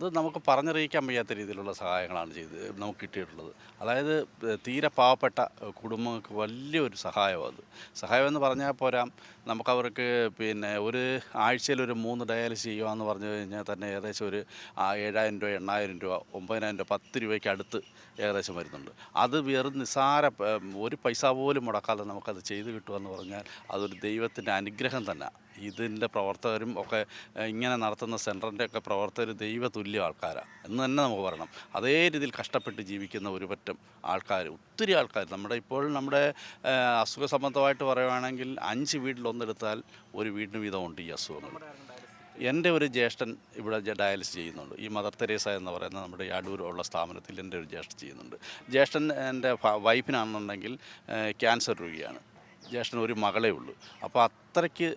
അത് നമുക്ക് പറഞ്ഞറിയിക്കാൻ വയ്യാത്ത രീതിയിലുള്ള സഹായങ്ങളാണ് ചെയ്ത് നമുക്ക് കിട്ടിയിട്ടുള്ളത്. അതായത് തീരെ പാവപ്പെട്ട കുടുംബങ്ങൾക്ക് വലിയൊരു സഹായമാണ് അത്. സഹായം എന്ന് പറഞ്ഞാൽ പോരാ നമുക്കവർക്ക് പിന്നെ ഒരു ആഴ്ചയിൽ ഒരു മൂന്ന് ഡയാലിസ് ചെയ്യുകയെന്ന് പറഞ്ഞു കഴിഞ്ഞാൽ തന്നെ ഏകദേശം ഒരു ഏഴായിരം രൂപ എണ്ണായിരം രൂപ ഒമ്പതിനായിരം രൂപ പത്ത് രൂപയ്ക്ക് അടുത്ത് ഏകദേശം വരുന്നുണ്ട്. അത് വെറും നിസ്സാര ഒരു പൈസ പോലും മുടക്കാതെ നമുക്കത് ചെയ്ത് കിട്ടുക എന്ന് പറഞ്ഞാൽ അതൊരു ദൈവത്തിന്റെ അനുഗ്രഹം തന്നെ. ഇതിന്റെ പ്രവർത്തകരും ഒക്കെ ഇങ്ങനെ നടത്തുന്ന സെന്ററിന്റെ ഒക്കെ പ്രവർത്തകർ ദൈവതുല്യ ആൾക്കാരാണ് എന്ന് തന്നെ നമുക്ക് പറയണം. അതേ രീതിയിൽ കഷ്ടപ്പെട്ട് ജീവിക്കുന്ന ഒരുപറ്റം ആൾക്കാർ ഒത്തിരി ആൾക്കാർ നമ്മുടെ ഇപ്പോൾ നമ്മുടെ അസുഖ സംബന്ധമായിട്ട് പറയുകയാണെങ്കിൽ അഞ്ച് വീട്ടിലൊന്നെടുത്താൽ ഒരു വീടിന് വീതമുണ്ട് ഈ അസുഖങ്ങൾ. എന്റെ ഒരു ജ്യേഷ്ഠൻ ഇവിടെ ഡയാലിസിസ് ചെയ്യുന്നുണ്ട്. ഈ മദർ തെരേസ എന്ന് പറയുന്ന നമ്മുടെ ഈ അടൂരുള്ള സ്ഥാപനത്തിൽ എന്റെ ഒരു ജ്യേഷ്ഠൻ ചെയ്യുന്നുണ്ട്. ജ്യേഷ്ഠൻ എന്റെ വൈഫിനാണെന്നുണ്ടെങ്കിൽ ക്യാൻസർ രോഗിയാണ്. ജ്യേഷ്ഠന് ഒരു മകളേ ഉള്ളൂ. അപ്പോൾ അത്രയ്ക്ക്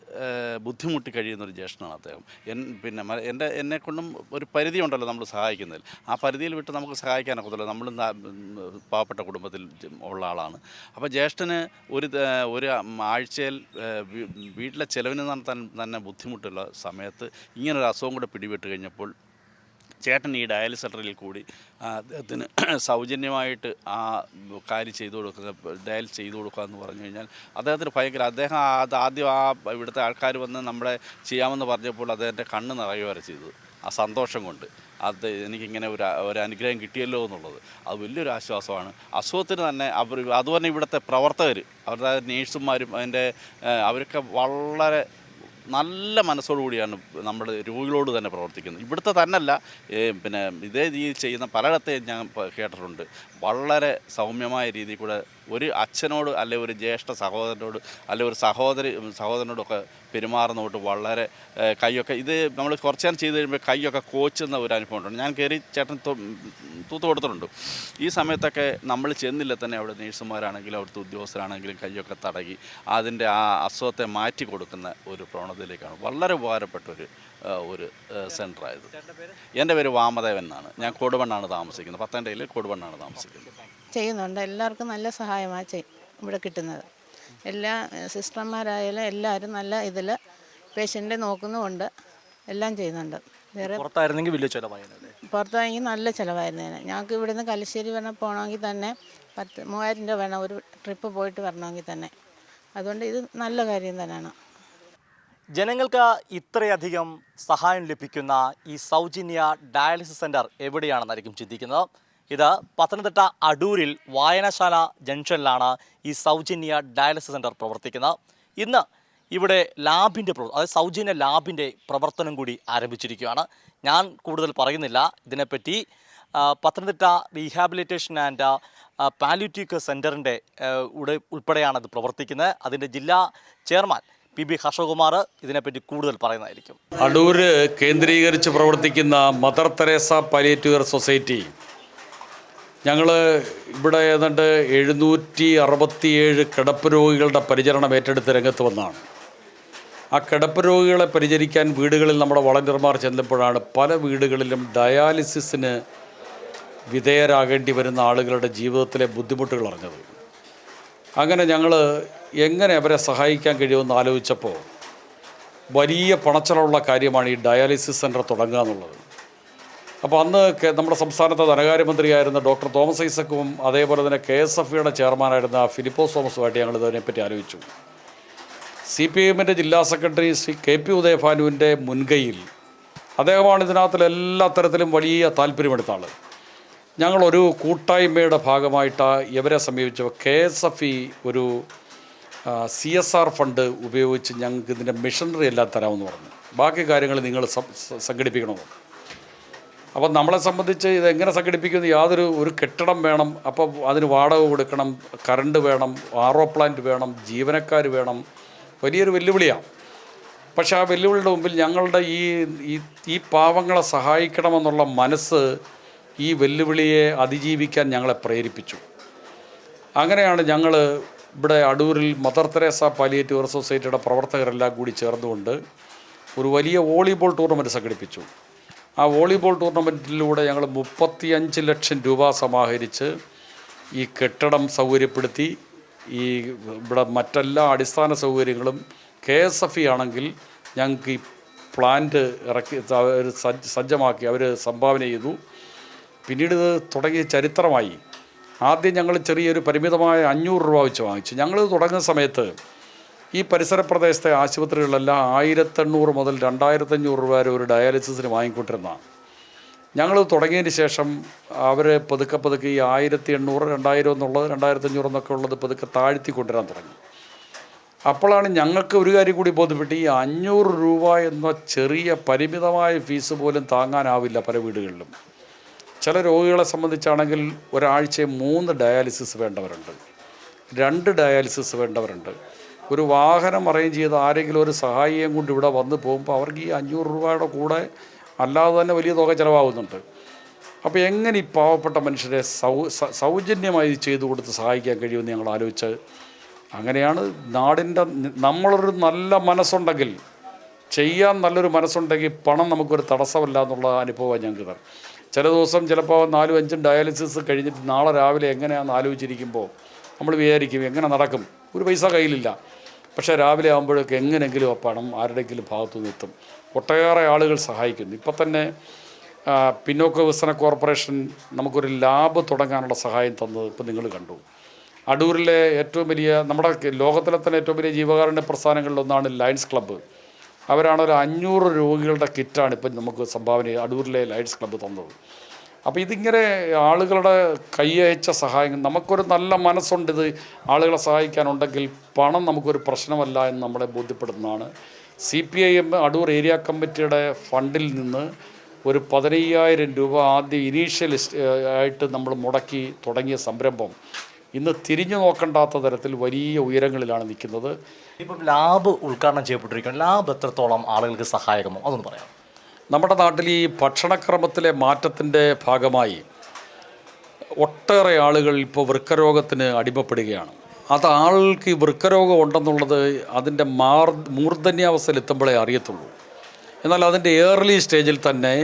ബുദ്ധിമുട്ടി കഴിയുന്ന ഒരു ജ്യേഷ്ഠനാണ് അദ്ദേഹം. എൻ പിന്നെ എന്റെ എന്നെക്കൊണ്ടും ഒരു പരിധി ഉണ്ടല്ലോ നമ്മൾ സഹായിക്കുന്നതിൽ. ആ പരിധിയിൽ വിട്ട് നമുക്ക് സഹായിക്കാനൊക്കത്തില്ല നമ്മൾ പാവപ്പെട്ട കുടുംബത്തിൽ ഉള്ള ആളാണ്. അപ്പോൾ ജ്യേഷ്ഠന് ഒരു ഒരു ആഴ്ചയിൽ വീട്ടിലെ ചിലവിന് തന്നെ ബുദ്ധിമുട്ടുള്ള സമയത്ത് ഇങ്ങനൊരു അസുഖം കൂടെ പിടിപെട്ട് കഴിഞ്ഞപ്പോൾ ചേട്ടൻ ഈ ഡയാലിസ് സെന്ററിൽ കൂടി അദ്ദേഹത്തിന് സൗജന്യമായിട്ട് ആ കാര്യം ചെയ്തു കൊടുക്കുക ഡയൽ ചെയ്തു കൊടുക്കുക എന്ന് പറഞ്ഞു കഴിഞ്ഞാൽ അദ്ദേഹത്തിന് ഭയങ്കര അദ്ദേഹം അത് ആദ്യം ആ ഇവിടുത്തെ ആൾക്കാർ വന്ന് നമ്മളെ ചെയ്യാമെന്ന് പറഞ്ഞപ്പോൾ അദ്ദേഹത്തിന്റെ കണ്ണ് നിറയെ വരെ ചെയ്തത് ആ സന്തോഷം കൊണ്ട്. അത് എനിക്കിങ്ങനെ ഒരു ഒരു അനുഗ്രഹം കിട്ടിയല്ലോ എന്നുള്ളത്. അത് വലിയൊരു ആശ്വാസമാണ്. അസുഖത്തിന് തന്നെ അവർ അതുപോലെ ഇവിടുത്തെ പ്രവർത്തകർ അവരുടെ നേഴ്സുമാരും അതിന്റെ അവരൊക്കെ വളരെ നല്ല മനസ്സോടുകൂടിയാണ് നമ്മൾ രോഗികളോട് തന്നെ പ്രവർത്തിക്കുന്നത്. ഇവിടുത്തെ തന്നെയല്ല പിന്നെ ഇതേ രീതിയിൽ ചെയ്യുന്ന പലയിടത്തെയും ഞാൻ കേട്ടിട്ടുണ്ട്. വളരെ സൗമ്യമായ രീതിയിൽ കൂടെ ഒരു അച്ഛനോട് അല്ലെ ഒരു ജ്യേഷ്ഠ സഹോദരനോട് അല്ലെ ഒരു സഹോദരി സഹോദരനോടൊക്കെ പെരുമാറുന്നതുകൊണ്ട് വളരെ കൈയൊക്കെ ഇത് നമ്മൾ കുറച്ച് നേരം ചെയ്ത് കഴിയുമ്പോൾ കൈയൊക്കെ കോച്ചുന്ന ഒരു അനുഭവം ഉണ്ട് ഞാൻ കയറി ചേട്ടൻ തൂത്ത് കൊടുത്തിട്ടുണ്ട്. ഈ സമയത്തൊക്കെ നമ്മൾ ചെന്നില്ല തന്നെ അവിടെ നേഴ്സുമാരാണെങ്കിലും അവിടുത്തെ ഉദ്യോഗസ്ഥരാണെങ്കിലും കൈയൊക്കെ തടകി അതിന്റെ ആ അസുഖത്തെ മാറ്റി കൊടുക്കുന്ന ഒരു പ്രവണതയിലേക്കാണ്. വളരെ ഉപകാരപ്പെട്ട ഒരു ഒരു സെന്ററായത് എന്റെ പേര് വാമദേവൻ എന്നാണ്. ഞാൻ കൊടുവണ്ണാണ് താമസിക്കുന്നത്. പത്തനംതിട്ടയിൽ കൊടുവണ്ണാണ് താമസിക്കുന്നത്. ചെയ്യുന്നുണ്ട്. എല്ലാവർക്കും നല്ല സഹായമാണ് ചെയ് ഇവിടെ കിട്ടുന്നത്. എല്ലാ സിസ്റ്റർമാരായാലും എല്ലാവരും നല്ല ഇതിൽ പേഷ്യന്റെ നോക്കുന്നുമുണ്ട്. എല്ലാം ചെയ്യുന്നുണ്ട്. വേറെ പുറത്തായിരുന്നെങ്കിൽ വലിയ ചിലവായിരുന്നല്ലേ പുറത്താണെങ്കിൽ നല്ല ചിലവായിരുന്നേനെ ഞങ്ങൾക്ക് ഇവിടുന്ന് കലശ്ശേരി വരെ പോകണമെങ്കിൽ തന്നെ പത്ത് മൂവായിരം രൂപ വേണം ഒരു ട്രിപ്പ് പോയിട്ട് വരണമെങ്കിൽ തന്നെ. അതുകൊണ്ട് ഇത് നല്ല കാര്യം തന്നെയാണ്. ജനങ്ങൾക്ക് ഇത്രയധികം സഹായം ലഭിക്കുന്ന ഈ സൗജന്യ ഡയാലിസിസ് സെന്റർ എവിടെയാണെന്നായിരിക്കും ചിന്തിക്കുന്നത്? ഇത് പത്തനംതിട്ട അടൂരിൽ വായനശാല ജംഗ്ഷനിലാണ് ഈ സൗജന്യ ഡയാലിസിസ് സെന്റർ പ്രവർത്തിക്കുന്നത്. ഇന്ന് ഇവിടെ ലാബിന്റെ പ്രവർത്തനം അതായത് സൗജന്യ ലാബിന്റെ പ്രവർത്തനം കൂടി ആരംഭിച്ചിരിക്കുകയാണ്. ഞാൻ കൂടുതൽ പറയുന്നില്ല. ഇതിനെപ്പറ്റി Pathanamthitta rehabilitation and palliative care സെന്ററിന്റെ ഉടെ ഉൾപ്പെടെയാണ് ഇത് പ്രവർത്തിക്കുന്നത്. അതിന്റെ ജില്ലാ ചെയർമാൻ പി ബി ഹർഷകുമാർ ഇതിനെപ്പറ്റി കൂടുതൽ പറയുന്നതായിരിക്കും. അടൂർ കേന്ദ്രീകരിച്ച് പ്രവർത്തിക്കുന്ന മദർ തെരേസ പാലിയേറ്റീവ് സൊസൈറ്റി. ഞങ്ങൾ ഇവിടെ ഏതാണ്ട് എഴുന്നൂറ്റി അറുപത്തിയേഴ് കിടപ്പ് രോഗികളുടെ പരിചരണം ഏറ്റെടുത്ത് രംഗത്ത് വന്നതാണ്. ആ കിടപ്പ് രോഗികളെ പരിചരിക്കാൻ വീടുകളിൽ നമ്മുടെ വളണ്ടിയർമാർ ചെന്നപ്പോഴാണ് പല വീടുകളിലും ഡയാലിസിസിന് വിധേയരാകേണ്ടി വരുന്ന ആളുകളുടെ ജീവിതത്തിലെ ബുദ്ധിമുട്ടുകൾ അറിഞ്ഞത്. അങ്ങനെ ഞങ്ങൾ എങ്ങനെ അവരെ സഹായിക്കാൻ കഴിയുമെന്ന് ആലോചിച്ചപ്പോൾ വലിയ പണച്ചെലവുള്ള കാര്യമാണ് ഈ ഡയാലിസിസ് സെന്റർ തുടങ്ങുക എന്നുള്ളത്. അപ്പോൾ അന്ന് നമ്മുടെ സംസ്ഥാനത്തെ ധനകാര്യമന്ത്രിയായിരുന്ന ഡോക്ടർ തോമസ് ഐസക്കും അതേപോലെ തന്നെ കെ എസ് എഫ് ഇയുടെ ചെയർമാനായിരുന്ന ഫിലിപ്പോസ് തോമസുമായിട്ട് ഞങ്ങൾ ഇതിനെപ്പറ്റി ആലോചിച്ചു. സി പി എമ്മിന്റെ ജില്ലാ സെക്രട്ടറി ശ്രീ കെ പി ഉദയഭാനുവിന്റെ മുൻകൈയിൽ അദ്ദേഹമാണ് ഇതിനകത്തിൽ എല്ലാ തരത്തിലും വലിയ താല്പര്യമെടുത്ത ആൾ ഞങ്ങളൊരു കൂട്ടായ്മയുടെ ഭാഗമായിട്ട് ഇവരെ സമീപിച്ചു കെ എസ് എഫ് ഇ ഒരു സി എസ് ആർ ഫണ്ട് ഉപയോഗിച്ച് ഞങ്ങൾക്ക് ഇതിന്റെ മിഷനറി എല്ലാം തരാമെന്ന് പറഞ്ഞു. ബാക്കി കാര്യങ്ങൾ നിങ്ങൾ സംഘടിപ്പിക്കണമെന്ന് അപ്പം നമ്മളെ സംബന്ധിച്ച് ഇത് എങ്ങനെ സംഘടിപ്പിക്കുന്നത് യാതൊരു ഒരു കെട്ടിടം വേണം അപ്പോൾ അതിന് വാടക കൊടുക്കണം കറണ്ട് വേണം ആർ ഒ പ്ലാന്റ് വേണം ജീവനക്കാർ വേണം വലിയൊരു വെല്ലുവിളിയാണ് പക്ഷേ ആ വെല്ലുവിളിയുടെ മുമ്പിൽ ഞങ്ങളുടെ ഈ ഈ പാവങ്ങളെ സഹായിക്കണമെന്നുള്ള മനസ്സ് ഈ വെല്ലുവിളിയെ അതിജീവിക്കാൻ ഞങ്ങളെ പ്രേരിപ്പിച്ചു. അങ്ങനെയാണ് ഞങ്ങൾ ഇവിടെ അടൂരിൽ മദർ തെരേസ പാലിയേറ്റീവ് സൊസൈറ്റിയുടെ പ്രവർത്തകരെല്ലാം കൂടി ചേർന്നുകൊണ്ട് ഒരു വലിയ വോളിബോൾ ടൂർണമെന്റ് സംഘടിപ്പിച്ചു. ആ വോളിബോൾ ടൂർണമെന്റിലൂടെ ഞങ്ങൾ മുപ്പത്തിയഞ്ച് ലക്ഷം രൂപ സമാഹരിച്ച് ഈ കെട്ടിടം സൗകര്യപ്പെടുത്തി ഈ ഇവിടെ മറ്റെല്ലാ അടിസ്ഥാന സൗകര്യങ്ങളും കെ എസ് എഫ് ഇ ആണെങ്കിൽ ഞങ്ങൾക്ക് ഈ പ്ലാന്റ് ഇറക്കി അവർ സജ്ജമാക്കി അവർ സംഭാവന ചെയ്തു. പിന്നീട് ഇത് തുടങ്ങിയ ചരിത്രമായി. ആദ്യം ഞങ്ങൾ ചെറിയൊരു പരിമിതമായ അഞ്ഞൂറ് രൂപ വെച്ച് വാങ്ങിച്ചു. ഞങ്ങൾ തുടങ്ങുന്ന സമയത്ത് ഈ പരിസര പ്രദേശത്തെ ആശുപത്രികളിലെല്ലാം ആയിരത്തെണ്ണൂറ് മുതൽ രണ്ടായിരത്തഞ്ഞൂറ് രൂപ വരെ ഒരു ഡയാലിസിസിന് വാങ്ങിക്കൊണ്ടിരുന്നതാണ്. ഞങ്ങൾ തുടങ്ങിയതിന് ശേഷം അവർ പതുക്കെ പതുക്കെ ഈ ആയിരത്തി എണ്ണൂറ് രണ്ടായിരം എന്നുള്ളത് രണ്ടായിരത്തി അഞ്ഞൂറ് എന്നൊക്കെ ഉള്ളത് പതുക്കെ താഴ്ത്തി കൊണ്ടുവരാൻ തുടങ്ങി. അപ്പോഴാണ് ഞങ്ങൾക്ക് ഒരു കാര്യം കൂടി ബോധ്യപ്പെട്ട് ഈ അഞ്ഞൂറ് രൂപ എന്ന ചെറിയ പരിമിതമായ ഫീസ് പോലും താങ്ങാനാവില്ല പല വീടുകളിലും. ചില രോഗികളെ സംബന്ധിച്ചാണെങ്കിൽ ഒരാഴ്ച മൂന്ന് ഡയാലിസിസ് വേണ്ടവരുണ്ട്. രണ്ട് ഡയാലിസിസ് വേണ്ടവരുണ്ട്. ഒരു വാഹനം അറേഞ്ച് ചെയ്ത് ആരെങ്കിലും ഒരു സഹായിയും കൊണ്ട് ഇവിടെ വന്ന് പോകുമ്പോൾ അവർക്ക് ഈ അഞ്ഞൂറ് രൂപയുടെ കൂടെ അല്ലാതെ തന്നെ വലിയ തുക ചിലവാകുന്നുണ്ട്. അപ്പോൾ എങ്ങനെ ഈ പാവപ്പെട്ട മനുഷ്യരെ സൗ സൗജന്യമായി ചെയ്തു കൊടുത്ത് സഹായിക്കാൻ കഴിയുമെന്ന് ഞങ്ങൾ ആലോചിച്ച് അങ്ങനെയാണ് നാടിന്റെ നമ്മളൊരു നല്ല മനസ്സുണ്ടെങ്കിൽ ചെയ്യാൻ നല്ലൊരു മനസ്സുണ്ടെങ്കിൽ പണം നമുക്കൊരു തടസ്സമല്ല എന്നുള്ള അനുഭവമാണ് ഞങ്ങൾക്ക് തരാം ചില ദിവസം ചിലപ്പോൾ നാലും അഞ്ചും ഡയാലിസിസ് കഴിഞ്ഞിട്ട് നാളെ രാവിലെ എങ്ങനെയാണെന്ന് ആലോചിച്ചിരിക്കുമ്പോൾ നമ്മൾ വിചാരിക്കും എങ്ങനെ നടക്കും. ഒരു പൈസ കയ്യിലില്ല. പക്ഷേ രാവിലെ ആകുമ്പോഴേക്ക് എങ്ങനെങ്കിലും ആ പണം ആരുടെയെങ്കിലും ഭാഗത്തു നിന്ന് എത്തും. ഒട്ടേറെ ആളുകൾ സഹായിക്കുന്നു. ഇപ്പം തന്നെ പിന്നോക്ക വികസന കോർപ്പറേഷൻ നമുക്കൊരു ലാബ് തുടങ്ങാനുള്ള സഹായം തന്നത് ഇപ്പം നിങ്ങൾ കണ്ടു. അടൂരിലെ ഏറ്റവും വലിയ നമ്മുടെ ലോകത്തിലെ തന്നെ ഏറ്റവും വലിയ ജീവകാരുണ്യ പ്രസ്ഥാനങ്ങളിലൊന്നാണ് ലയൺസ് ക്ലബ്ബ്. അവരാണ് ഒരു അഞ്ഞൂറ് രോഗികളുടെ കിറ്റാണ് ഇപ്പം നമുക്ക് സംഭാവന അടൂരിലെ ലയൺസ് ക്ലബ്ബ് തന്നത്. അപ്പോൾ ഇതിങ്ങനെ ആളുകളുടെ കൈയയച്ച സഹായം നമുക്കൊരു നല്ല മനസ്സുണ്ട് ഇത് ആളുകളെ സഹായിക്കാനുണ്ടെങ്കിൽ പണം നമുക്കൊരു പ്രശ്നമല്ല എന്ന് നമ്മളെ ബോധ്യപ്പെടുന്നതാണ് C P I M Adoor area committee ഫണ്ടിൽ നിന്ന് ഒരു പതിനയ്യായിരം രൂപ ആദ്യം ഇനീഷ്യലിസ്റ്റ് ആയിട്ട് നമ്മൾ മുടക്കി തുടങ്ങിയ സംരംഭം. ഇന്ന് തിരിഞ്ഞു നോക്കണ്ടാത്ത തരത്തിൽ വലിയ ഉയരങ്ങളിലാണ് നിൽക്കുന്നത്. ഇപ്പം ലാബ് ഉദ്ഘാടനം ചെയ്യപ്പെട്ടിരിക്കുന്നു. ലാബ് എത്രത്തോളം ആളുകൾക്ക് സഹായകമോ അതൊന്ന് പറയാം നമ്മുടെ നാട്ടിൽ ഈ ഭക്ഷണക്രമത്തിലെ മാറ്റത്തിന്റെ ഭാഗമായി ഒട്ടേറെ ആളുകൾ ഇപ്പോൾ വൃക്കരോഗത്തിന് അടിമപ്പെടുകയാണ്. അത് ആൾക്ക് വൃക്കരോഗം ഉണ്ടെന്നുള്ളത് അതിന്റെ മാർ മൂർധന്യാവസ്ഥയിൽ എത്തുമ്പോഴേ അറിയത്തുള്ളൂ. എന്നാൽ അതിന്റെ ഏർലി സ്റ്റേജിൽ തന്നെ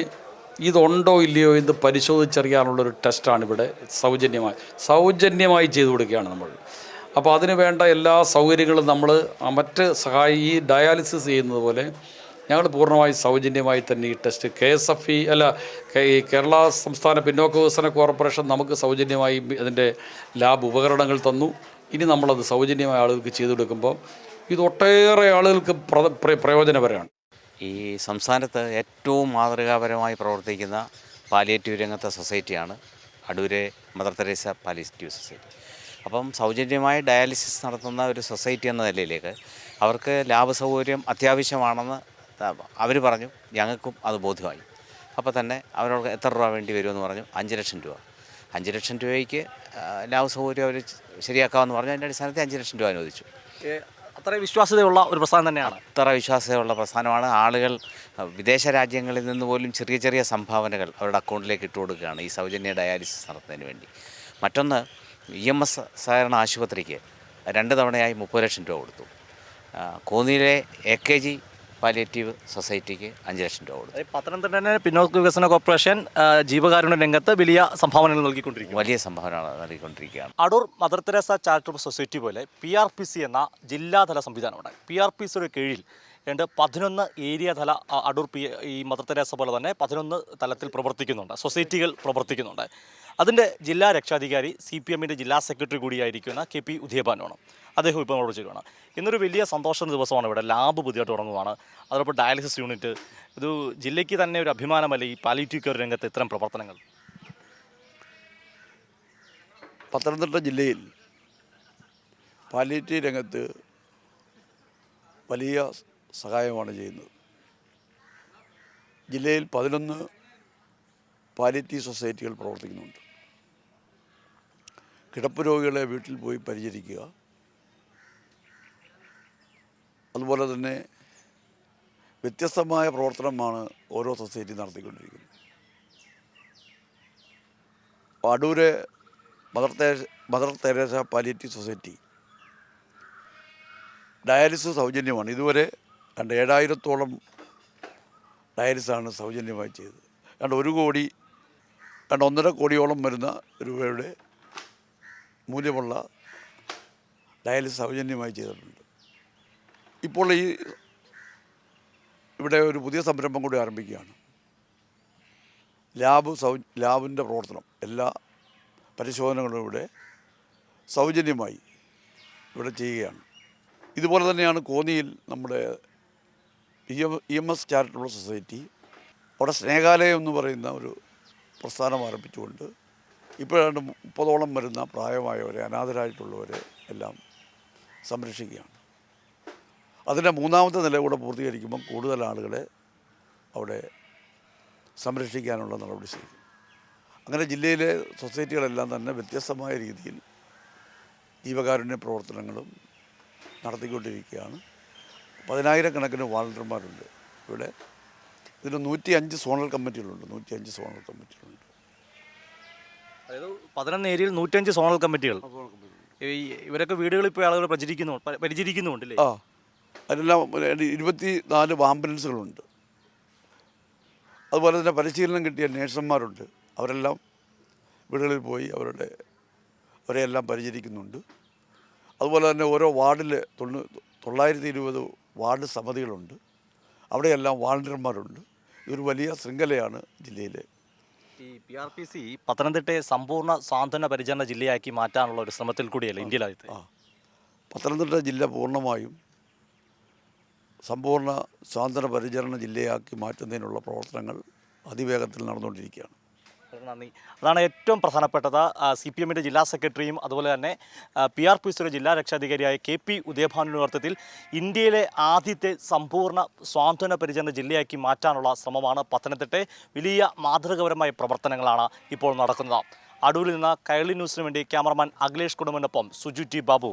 ഇതുണ്ടോ ഇല്ലയോ എന്ന് പരിശോധിച്ചറിയാനുള്ളൊരു ടെസ്റ്റാണ് ഇവിടെ സൗജന്യമായി സൗജന്യമായി ചെയ്തു കൊടുക്കുകയാണ് നമ്മൾ. അപ്പോൾ അതിന് വേണ്ട എല്ലാ സൗകര്യങ്ങളും നമ്മൾ മറ്റ് സഹായി ഈ ഡയാലിസിസ് ചെയ്യുന്നത് പോലെ ഞങ്ങൾ പൂർണമായി സൗജന്യമായി തന്നെ ഈ test K S F E അല്ല ഈ കേരള സംസ്ഥാന പിന്നോക്ക വികസന കോർപ്പറേഷൻ നമുക്ക് സൗജന്യമായി അതിന്റെ ലാബ് ഉപകരണങ്ങൾ തന്നു. ഇനി നമ്മളത് സൗജന്യമായ ആളുകൾക്ക് ചെയ്തു കൊടുക്കുമ്പോൾ ഇത് ഒട്ടേറെ ആളുകൾക്ക് പ്ര- പ്ര- പ്രയോജനപരമാണ്. ഈ സംസ്ഥാനത്ത് ഏറ്റവും മാതൃകാപരമായി പ്രവർത്തിക്കുന്ന പാലിയേറ്റീവ് രംഗത്തെ സൊസൈറ്റിയാണ് അടൂരെ മദർ തെരേസ പാലിയേറ്റീവ് സൊസൈറ്റി. അപ്പം സൗജന്യമായി ഡയാലിസിസ് നടത്തുന്ന ഒരു സൊസൈറ്റി എന്ന നിലയിലേക്ക് അവർക്ക് ലാഭ സൗകര്യം അത്യാവശ്യമാണെന്ന് അവർ പറഞ്ഞു ഞങ്ങൾക്കും അത് ബോധ്യമായി. അപ്പോൾ തന്നെ അവരോട് എത്ര രൂപ വേണ്ടി വരുമെന്ന് പറഞ്ഞു അഞ്ച് ലക്ഷം രൂപ. അഞ്ച് ലക്ഷം രൂപയ്ക്ക് ലാഭസൗകര്യം ലാഭ സൗകര്യം അവർ ശരിയാക്കാമെന്ന് പറഞ്ഞു അതിന്റെ അടിസ്ഥാനത്തിൽ അഞ്ച് ലക്ഷം രൂപ അനുവദിച്ചു. അത്ര വിശ്വാസ്യതയുള്ള ഒരു പ്രസ്ഥാനം തന്നെയാണ്. അത്ര വിശ്വാസ്യതയുള്ള പ്രസ്ഥാനമാണ്. ആളുകൾ വിദേശ രാജ്യങ്ങളിൽ നിന്ന് പോലും ചെറിയ ചെറിയ സംഭാവനകൾ അവരുടെ അക്കൗണ്ടിലേക്ക് ഇട്ട് കൊടുക്കുകയാണ് ഈ സൗജന്യ ഡയാലിസിസ് നടത്തുന്നതിന് വേണ്ടി. മറ്റൊന്ന് ഇ എം എസ് സഹകരണ ആശുപത്രിക്ക് രണ്ട് തവണയായി മുപ്പത് ലക്ഷം രൂപ കൊടുത്തു. കോന്നിയിലെ എ കെ ജി പാലിയേറ്റീവ് സൊസൈറ്റിക്ക് അഞ്ച് ലക്ഷം രൂപ കൊടുത്തു. പത്തനംതിട്ട പിന്നോക്ക വികസന കോർപ്പറേഷൻ ജീവകാരുണ്യ രംഗത്ത് വലിയ സംഭാവനകൾ നൽകിക്കൊണ്ടിരിക്കുന്നു. വലിയ സംഭാവന നൽകിക്കൊണ്ടിരിക്കുകയാണ്. Adoor Mother Teresa charitable society പോലെ പി ആർ പി സി എന്ന ജില്ലാതല സംവിധാനമുണ്ട്. പി ആർ പി സിയുടെ കീഴിൽ രണ്ട് പതിനൊന്ന് ഏരിയ തല Adoor P E Mother Teresa പോലെ തന്നെ പതിനൊന്ന് തലത്തിൽ പ്രവർത്തിക്കുന്നുണ്ട്. സൊസൈറ്റികൾ പ്രവർത്തിക്കുന്നുണ്ട്. അതിന്റെ ജില്ലാ രക്ഷാധികാരി സി പി എമ്മിന്റെ ജില്ലാ സെക്രട്ടറി കൂടിയായിരിക്കുന്ന കെ പി ഉദയഭാനുമാണ് അദ്ദേഹം ഇപ്പോൾ നമ്മളോട് ചെയ്യുകയാണ് ഇന്നൊരു വലിയ സന്തോഷ ദിവസമാണ് ഇവിടെ. ലാബ് പുതിയതായിട്ട് തുടങ്ങുകയാണ്. അതോടൊപ്പം ഡയാലിസിസ് യൂണിറ്റ്. ഇത് ജില്ലയ്ക്ക് തന്നെ ഒരു അഭിമാനമല്ല ഈ പാലിറ്റീവ് കെയർ രംഗത്ത് ഇത്തരം പ്രവർത്തനങ്ങൾ? പത്തനംതിട്ട ജില്ലയിൽ പാലിയേറ്റീവ് രംഗത്ത് വലിയ സഹായമാണ് ചെയ്യുന്നത്. ജില്ലയിൽ പതിനൊന്ന് പാലിയേറ്റീവ് സൊസൈറ്റികൾ പ്രവർത്തിക്കുന്നുണ്ട്. കിടപ്പ് രോഗികളെ വീട്ടിൽ പോയി പരിചരിക്കുക അതുപോലെ തന്നെ വ്യത്യസ്തമായ പ്രവർത്തനമാണ് ഓരോ സൊസൈറ്റി നടത്തിക്കൊണ്ടിരിക്കുന്നത്. Adoor Mother Teresa Mother Teresa palliative society dialysis സൗജന്യമാണ്. ഇതുവരെ രണ്ട് ഏഴായിരത്തോളം ഡയാലിസാണ് സൗജന്യമായി ചെയ്തത്. രണ്ട് ഒരു കോടി രണ്ട് ഒന്നര കോടിയോളം വരുന്ന രൂപയുടെ മൂല്യമുള്ള ഡയാലിസിസ് സൗജന്യമായി ചെയ്തിട്ടുണ്ട്. ഇപ്പോൾ ഈ ഇവിടെ ഒരു പുതിയ സംരംഭം കൂടി ആരംഭിക്കുകയാണ്. ലാബ് സൗ ലാബിന്റെ പ്രവർത്തനം എല്ലാ പരിശോധനകളും ഇവിടെ സൗജന്യമായി ഇവിടെ ചെയ്യുകയാണ്. ഇതുപോലെ തന്നെയാണ് കോന്നിയിൽ നമ്മുടെ E M S charitable society അവിടെ സ്നേഹാലയം എന്ന് പറയുന്ന ഒരു പ്രസ്ഥാനം ആരംഭിച്ചുകൊണ്ട് ഇപ്പോഴാണ്ട് മുപ്പതോളം വരുന്ന പ്രായമായവരെ അനാഥരായിട്ടുള്ളവരെ എല്ലാം സംരക്ഷിക്കുകയാണ്. അതിന്റെ മൂന്നാമത്തെ നില കൂടെ പൂർത്തീകരിക്കുമ്പം കൂടുതൽ ആളുകളെ അവിടെ സംരക്ഷിക്കാനുള്ള നടപടി സ്വീകരിക്കും. അങ്ങനെ ജില്ലയിലെ സൊസൈറ്റികളെല്ലാം തന്നെ വ്യത്യസ്തമായ രീതിയിൽ ജീവകാരുണ്യ പ്രവർത്തനങ്ങളും നടത്തിക്കൊണ്ടിരിക്കുകയാണ്. പതിനായിരക്കണക്കിന് വാളണ്ടിയർമാരുണ്ട് ഇവിടെ. ഇതിന് നൂറ്റി അഞ്ച് സോണൽ കമ്മിറ്റികളുണ്ട്. നൂറ്റി അഞ്ച് സോണൽ കമ്മിറ്റികളുണ്ട്. അതായത് പതിനൊന്ന് ഏരിയയിൽ നൂറ്റഞ്ച് സോണൽ കമ്മിറ്റികൾ. ഇവരൊക്കെ വീടുകളിൽ പോയി ആളുകൾ പ്രചരിക്കുന്നു പരിചരിക്കുന്നുണ്ടല്ലേ ആ അതിലെല്ലാം ഒരു ഇരുപത്തി നാല് ആംബുലൻസുകളുണ്ട് അതുപോലെ തന്നെ പരിശീലനം കിട്ടിയ നേഴ്സന്മാരുണ്ട്. അവരെല്ലാം വീടുകളിൽ പോയി അവരുടെ അവരെ എല്ലാം പരിചരിക്കുന്നുണ്ട്. അതുപോലെ തന്നെ ഓരോ വാർഡിൽ തൊണ്ണൂ തൊള്ളായിരത്തി ഇരുപത് വാർഡ് സമിതികളുണ്ട്. അവിടെയെല്ലാം വാളണ്ടിയർമാരുണ്ട് ഇതൊരു വലിയ ശൃംഖലയാണ് ജില്ലയിലെ. ഈ പി ആർ പി സി പത്തനംതിട്ടയെ സമ്പൂർണ സാന്ത്വന പരിചരണ ജില്ലയാക്കി മാറ്റാനുള്ള ഒരു ശ്രമത്തിൽ കൂടിയല്ലേ ഇന്ത്യയിലായിട്ട് ആ. പത്തനംതിട്ട ജില്ല പൂർണമായും സമ്പൂർണ സ്വാതന്ത്ര്യ പരിചരണ ജില്ലയാക്കി മാറ്റുന്നതിനുള്ള പ്രവർത്തനങ്ങൾ അതിവേഗത്തിൽ നടന്നുകൊണ്ടിരിക്കുകയാണ്. നന്ദി. അതാണ് ഏറ്റവും പ്രധാനപ്പെട്ടത്. സി പി എമ്മിന്റെ ജില്ലാ സെക്രട്ടറിയും അതുപോലെ തന്നെ പി ആർ പി സിയുടെ ജില്ലാ രക്ഷാധികാരിയായ കെ പി ഉദയഭാനുവിന്റെ നേതൃത്വത്തിൽ ഇന്ത്യയിലെ ആദ്യത്തെ സമ്പൂർണ സ്വാന്തന പരിചരണ ജില്ലയാക്കി മാറ്റാനുള്ള ശ്രമമാണ് പത്തനംതിട്ടെ. വലിയ മാതൃകപരമായ പ്രവർത്തനങ്ങളാണ് ഇപ്പോൾ നടക്കുന്നത്. അടൂരിൽ നിന്ന് കൈരളി ന്യൂസിന് വേണ്ടി ക്യാമറമാൻ അഖിലേഷ് കുടുംബനൊപ്പം സുജു ടി ബാബു.